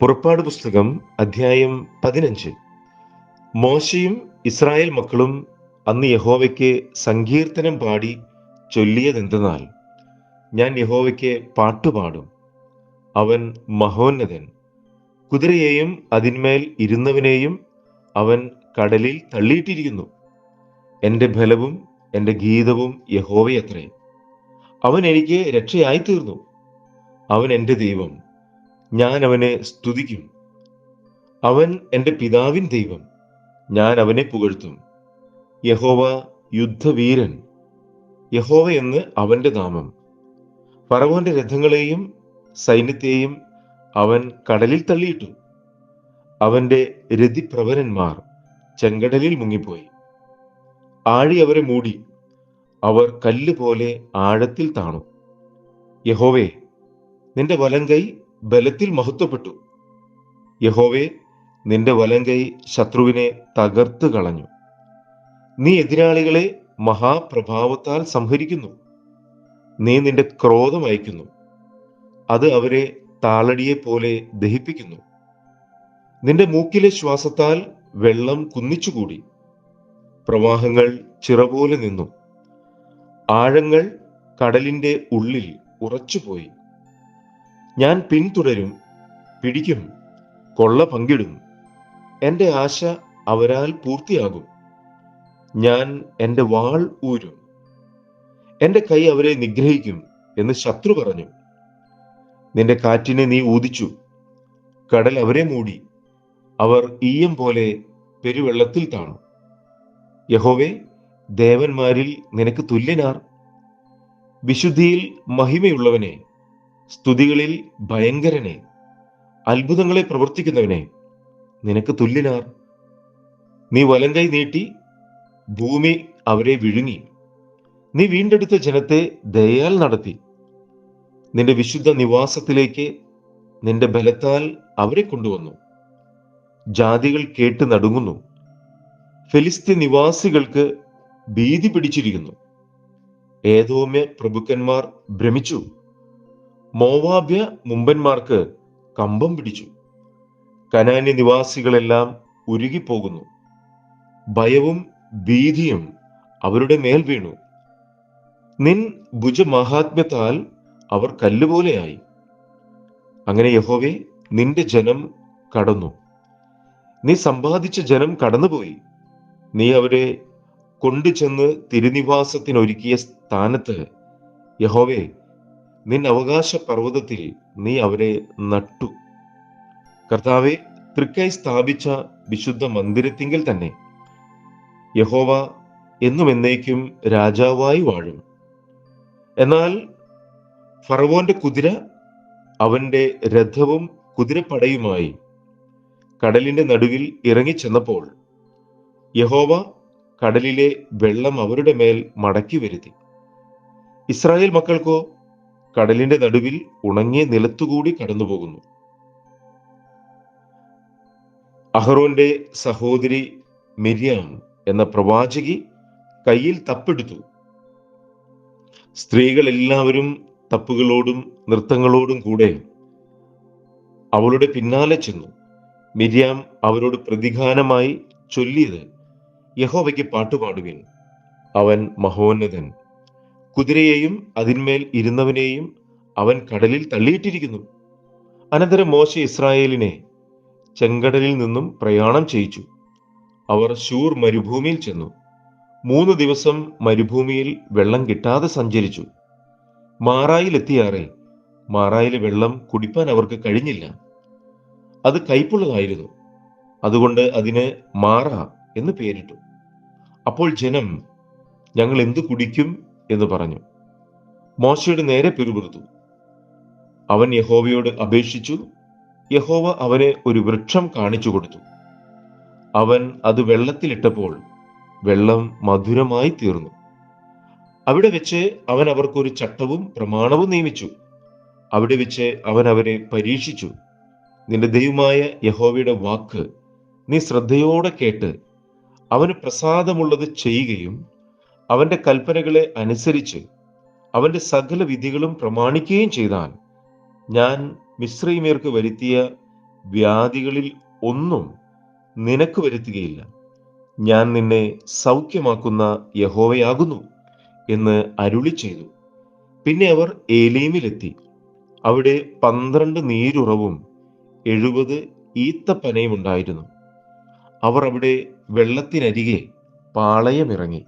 പുറപ്പാട് പുസ്തകം അധ്യായം പതിനഞ്ച്. മോശയും ഇസ്രായേൽ മക്കളും അന്ന് യഹോവയ്ക്ക് സങ്കീർത്തനം പാടി ചൊല്ലിയതെന്തെന്നാൽ ഞാൻ യഹോവയ്ക്ക് പാട്ടുപാടും അവൻ മഹോന്നതൻ. കുതിരയെയും അതിന്മേൽ ഇരുന്നവനെയും അവൻ കടലിൽ തള്ളിയിട്ടിരിക്കുന്നു. എന്റെ ബലവും എന്റെ ഗീതവും യഹോവയത്രേ. അവൻ എനിക്ക് രക്ഷയായിത്തീർന്നു. അവൻ എന്റെ ദൈവം. ഞാൻ അവനെ സ്തുതിക്കും. അവൻ എന്റെ പിതാവിൻ ദൈവം. ഞാൻ അവനെ പുകഴ്ത്തും. യഹോവ യുദ്ധവീരൻ. യഹോവ എന്ന് അവന്റെ നാമം. ഫറവോന്റെ രഥങ്ങളെയും സൈന്യത്തെയും അവൻ കടലിൽ തള്ളിയിട്ടു. അവന്റെ രതിപ്രവരന്മാർ ചെങ്കടലിൽ മുങ്ങിപ്പോയി. ആഴി അവരെ മൂടി. അവർ കല്ല് പോലെ ആഴത്തിൽ താണു. യഹോവേ നിന്റെ വലങ്കൈ ബലത്തിൽ മഹത്വപ്പെട്ടു. യഹോവെ നിന്റെ വലങ്കൈ ശത്രുവിനെ തകർത്ത് കളഞ്ഞു. നീ എതിരാളികളെ മഹാപ്രഭാവത്താൽ സംഹരിക്കുന്നു. നീ നിന്റെ ക്രോധം അയക്കുന്നു. അത് അവരെ താളടിയെ പോലെ ദഹിപ്പിക്കുന്നു. നിന്റെ മൂക്കിലെ ശ്വാസത്താൽ വെള്ളം കുന്നിച്ചുകൂടി. പ്രവാഹങ്ങൾ ചിറപോലെ നിന്നു. ആഴങ്ങൾ കടലിന്റെ ഉള്ളിൽ ഉറച്ചുപോയി. ഞാൻ പിന്തുടരും പിടിക്കും കൊള്ള പങ്കിടും. എന്റെ ആശ അവരാൽ പൂർത്തിയാകും. ഞാൻ എന്റെ വാൾ ഊരും. എന്റെ കൈ അവരെ നിഗ്രഹിക്കും എന്ന് ശത്രു പറഞ്ഞു. നിന്റെ കാറ്റിനെ നീ ഊതിച്ചു. കടൽ അവരെ മൂടി. അവർ ഈയം പോലെ പെരുവെള്ളത്തിൽ താണു. യഹോവേ ദേവന്മാരിൽ നിനക്ക് തുല്യനാർ. വിശുദ്ധിയിൽ മഹിമയുള്ളവനെ സ്തുതികളിൽ ഭയങ്കരനെ അത്ഭുതങ്ങളെ പ്രവർത്തിക്കുന്നവനെ നിനക്ക് തുല്യനാർ. നീ വലങ്കൈ നീട്ടി ഭൂമി അവരെ വിഴുങ്ങി. നീ വീണ്ടെടുത്ത ജനത്തെ ദയാൽ നടത്തി. നിന്റെ വിശുദ്ധ നിവാസത്തിലേക്ക് നിന്റെ ബലത്താൽ അവരെ കൊണ്ടുവന്നു. ജാതികൾ കേട്ട് നടുങ്ങുന്നു. ഫെലിസ്തീൻ നിവാസികൾക്ക് ഭീതി പിടിച്ചിരിക്കുന്നു. ഏതോമ്യ പ്രഭുക്കന്മാർ ഭ്രമിച്ചു. മോവാബ്യ മുമ്പന്മാർക്ക് കമ്പം പിടിച്ചു. കനാന്യ നിവാസികളെല്ലാം ഉരുകിപ്പോകുന്നു. ഭയവും ഭീതിയും അവരുടെ മേൽ വീണു. നിൻ ഭുജമഹാത്മ്യത്താൽ അവർ കല്ലുപോലെയായി. അങ്ങനെ യഹോവെ നിന്റെ ജനം കടന്നു. നീ സമ്പാദിച്ച ജനം കടന്നുപോയി. നീ അവരെ കൊണ്ടുചെന്ന് തിരുനിവാസത്തിനൊരുക്കിയ സ്ഥാനത്ത് യഹോവേ നിൻ അവകാശ പർവതത്തിൽ നീ അവരെ നട്ടു. കർത്താവെ തൃക്കൈ സ്ഥാപിച്ച വിശുദ്ധ മന്ദിരത്തിങ്കിൽ തന്നെ യഹോവ എന്നും എന്നേക്കും രാജാവായി വാഴും. എന്നാൽ ഫറവോന്റെ കുതിര അവന്റെ രഥവും കുതിരപ്പടയുമായി കടലിന്റെ നടുവിൽ ഇറങ്ങിച്ചെന്നപ്പോൾ യഹോവ കടലിലെ വെള്ളം അവരുടെ മേൽ മടക്കി വരുത്തി. ഇസ്രായേൽ മക്കൾക്കോ കടലിന്റെ നടുവിൽ ഉണങ്ങിയ നിലത്തുകൂടി കടന്നുപോകുന്നു അഹ്റോന്റെ സഹോദരി മിര്യാം എന്ന പ്രവാചകി കയ്യിൽ തപ്പെടുത്തു. സ്ത്രീകൾ എല്ലാവരും തപ്പുകളോടും നൃത്തങ്ങളോടും കൂടെ അവളുടെ പിന്നാലെ ചെന്നു. മിര്യാം അവരോട് പ്രതിഗാനമായി ചൊല്ലിയത് യഹോവയ്ക്ക് പാട്ടുപാടുവിൻ. അവൻ മഹോന്നതൻ. കുതിരയെയും അതിന്മേൽ ഇരുന്നവനെയും അവൻ കടലിൽ തള്ളിയിട്ടിരിക്കുന്നു. അനന്തരം മോശ ഇസ്രായേലിനെ ചെങ്കടലിൽ നിന്നും പ്രയാണം ചെയ്യിച്ചു. അവർ ശൂർ മരുഭൂമിയിൽ ചെന്നു. മൂന്ന് ദിവസം മരുഭൂമിയിൽ വെള്ളം കിട്ടാതെ സഞ്ചരിച്ചു. മാറായിലെത്തിയാറെ മാറായിലെ വെള്ളം കുടിപ്പാൻ അവർക്ക് കഴിഞ്ഞില്ല. അത് കയ്പുള്ളതായിരുന്നു. അതുകൊണ്ട് അതിന് മാറ എന്ന് പേരിട്ടു. അപ്പോൾ ജനം ഞങ്ങൾ എന്തു കുടിക്കും എന്ന് പറഞ്ഞു. മോശയുടെ നേരെ പിറുപിറുത്തു. അവൻ യഹോവയോട് അപേക്ഷിച്ചു. യഹോവ അവനെ ഒരു വൃക്ഷം കാണിച്ചു കൊടുത്തു. അവൻ അത് വെള്ളത്തിലിട്ടപ്പോൾ വെള്ളം മധുരമായി തീർന്നു. അവിടെ വെച്ച് അവൻ അവർക്കൊരു ചട്ടവും പ്രമാണവും നിയമിച്ചു. അവിടെ വെച്ച് അവൻ അവരെ പരീക്ഷിച്ചു. നിന്റെ ദൈവമായ യഹോവയുടെ വാക്ക് നീ ശ്രദ്ധയോടെ കേട്ട് അവന് പ്രസാദമുള്ളത് ചെയ്യുകയും അവന്റെ കൽപ്പനകളെ അനുസരിച്ച് അവന്റെ സകല വിധികളും പ്രമാണിക്കുകയും ചെയ്താൽ ഞാൻ മിശ്രീമ്യർക്ക് വരുത്തിയ വ്യാധികളിൽ ഒന്നും നിനക്ക് വരുത്തുകയില്ല. ഞാൻ നിന്നെ സൗഖ്യമാക്കുന്ന യഹോവയാകുന്നു എന്ന് അരുളി ചെയ്തു. പിന്നെ അവർ ഏലീമിലെത്തി. അവിടെ പന്ത്രണ്ട് നീരുറവും എഴുപത് ഈത്തപ്പനയും ഉണ്ടായിരുന്നു. അവർ അവിടെ വെള്ളത്തിനരികെ പാളയമിറങ്ങി.